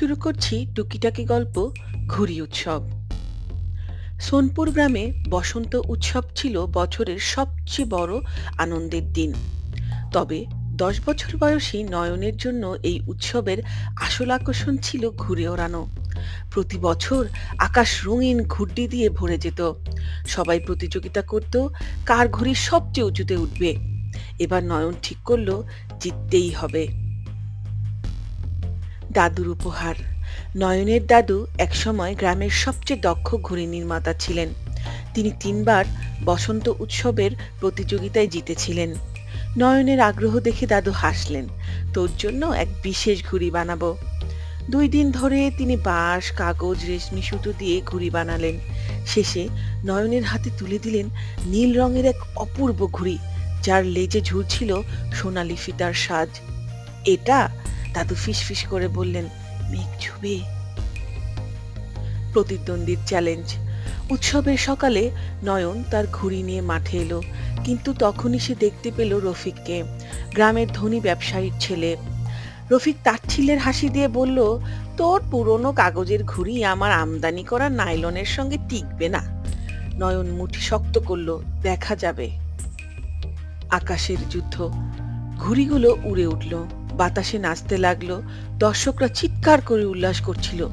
শুরু করছি টুকিটাকি গল্প, ঘুড়ি উৎসব। সোনপুর গ্রামে বসন্ত উৎসব ছিল বছরের সবচেয়ে বড় আনন্দের দিন। তবে দশ বছর বয়সী নয়নের জন্য এই উৎসবের আসল আকর্ষণ ছিল ঘুরে ওড়ানো। প্রতি বছর আকাশ রঙিন ঘুড্ডি দিয়ে ভরে যেত। সবাই প্রতিযোগিতা করত, কার ঘুড়ি সবচেয়ে উঁচুতে উঠবে। এবার নয়ন ঠিক করল, জিততেই হবে। দাদুর উপহার। নয়নের দাদু একসময় গ্রামের সবচেয়ে দক্ষ ঘুড়ি নির্মাতা ছিলেন। তিনি তিনবার বসন্ত উৎসবের প্রতিযোগিতায় জিতেছিলেন। নয়নের আগ্রহ দেখে দাদু হাসলেন, তোর জন্য এক বিশেষ ঘুড়ি বানাবো। দুই দিন ধরে তিনি বাঁশ, কাগজ, রেশমি সুতো দিয়ে ঘুড়ি বানালেন। শেষে নয়নের হাতে তুলে দিলেন নীল রঙের এক অপূর্ব ঘুড়ি, যার লেজে ঝুলছিল সোনালি ফিতার সাজ। এটা দাদু ফিসফিস করে বললেন, মেঘ ছুবে। প্রতিদ্বন্দ্বীর চ্যালেঞ্জ উৎসবের সকালে নয়ন তার ঘুড়ি নিয়ে মাঠে এলো, কিন্তু তখনই সে দেখতে পেল রফিককে, গ্রামের ধনী ব্যবসায়ীর ছেলে। রফিক তাচ্ছিল্যের হাসি দিয়ে বলল, তোর পুরনো কাগজের ঘুড়ি আমার আমদানি করা নাইলনের সঙ্গে টিকবে না। নয়ন মুঠি শক্ত করল, দেখা যাবে। আকাশের যুদ্ধ। ঘুড়িগুলো উড়ে উঠল। বাতাসে নাচতে লাগল, দর্শকরা চিৎকার করে উল্লাস করছিল।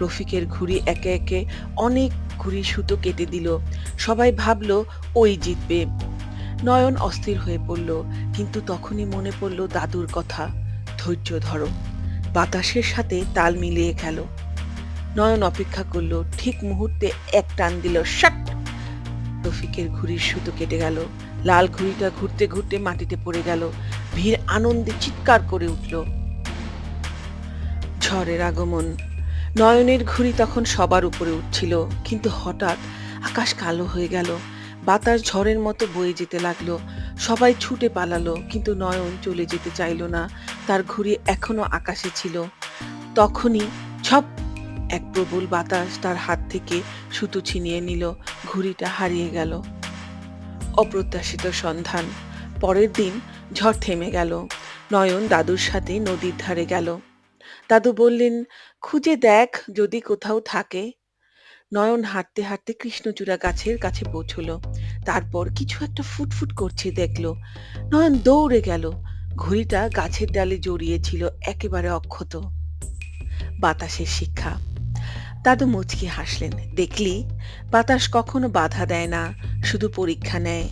রফিকের ঘুড়ি একে একে অনেক ঘুড়ি সুতো কেটে দিল। সবাই ভাবলো, ওই জিতবে। নয়ন অস্থির হয়ে পড়ল, কিন্তু তখনই মনে পড়ল দাদুর কথা, ধৈর্য ধরো। বাতাসের সাথে তাল মিলিয়ে গেল নয়ন অপেক্ষা করল, ঠিক মুহূর্তে এক টান দিল, শাট! রফিকের ঘুড়ির সুতো কেটে গেল। লাল ঘুড়িটা ঘুরতে ঘুরতে মাটিতে পড়ে গেল। ভিড় আনন্দে চিৎকার করে উঠল। ঝড়ের আগমন। নয়নের ঘুড়ি তখন সবার উপরে উঠছিল, কিন্তু হঠাৎ আকাশ কালো হয়ে গেল। বাতাস ঝড়ের মতো বয়ে যেতে লাগল। সবাই ছুটে পালালো, কিন্তু নয়ন চলে যেতে চাইল না। তার ঘুড়ি এখনও আকাশে ছিল। তখনই ছপ! এক প্রবল বাতাস তার হাত থেকে সুতো ছিনিয়ে নিল। ঘুড়িটা হারিয়ে গেল। অপ্রত্যাশিত সন্ধান। পরের দিন ঝড় থেমে গেল। নয়ন দাদুর সাথে নদীর ধারে গেল। দাদু বললেন, খুঁজে দেখ যদি কোথাও থাকে। নয়ন হাঁটতে হাঁটতে কৃষ্ণচূড়া গাছের কাছে পৌঁছল। তারপর কিছু একটা ফুটফুট করছে দেখল। নয়ন দৌড়ে গেল। ঘড়িটা গাছের ডালে জড়িয়েছিল একেবারে অক্ষত। বাতাসের শিক্ষা। দাদু মুচকি হাসলেন, দেখলি? বাতাস কখনো বাধা দেয় না, শুধু পরীক্ষা নেয়।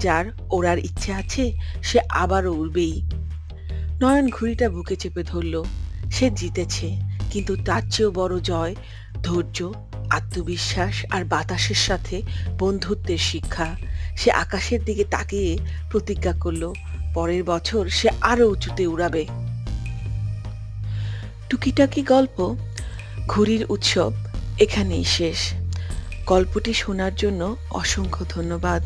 যার ওড়ার ইচ্ছে আছে, সে আবারও উড়বেই। নয়ন ঘুড়িটা বুকে চেপে ধরল। সে জিতেছে, কিন্তু তার চেয়েও বড় জয় ধৈর্য, আত্মবিশ্বাস আর বাতাসের সাথে বন্ধুত্বের শিক্ষা। সে আকাশের দিকে তাকিয়ে প্রতিজ্ঞা করল, পরের বছর সে আরও উঁচুতে উড়াবে। টুকিটাকি গল্প, ঘুড়ির উৎসব এখানেই শেষ। গল্পটি শোনার জন্য অসংখ্য ধন্যবাদ।